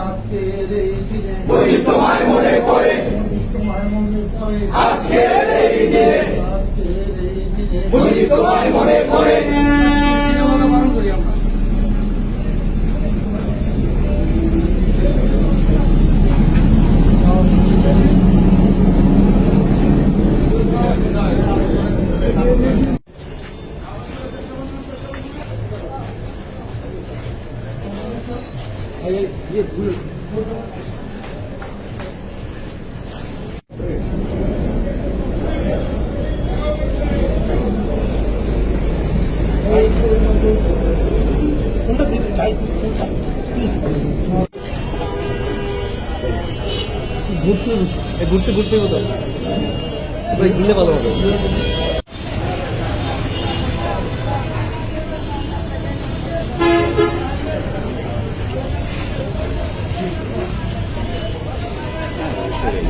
আজকের এই দিনে তোমায় মনে করে তোমায় মনে করে আজকের এই দিনে আজকের এই দিনে তোমায় মনে করে ঘুরতে ঘুরতে ঘুরতে ভাই ঘুরলে ভালো হবে। করে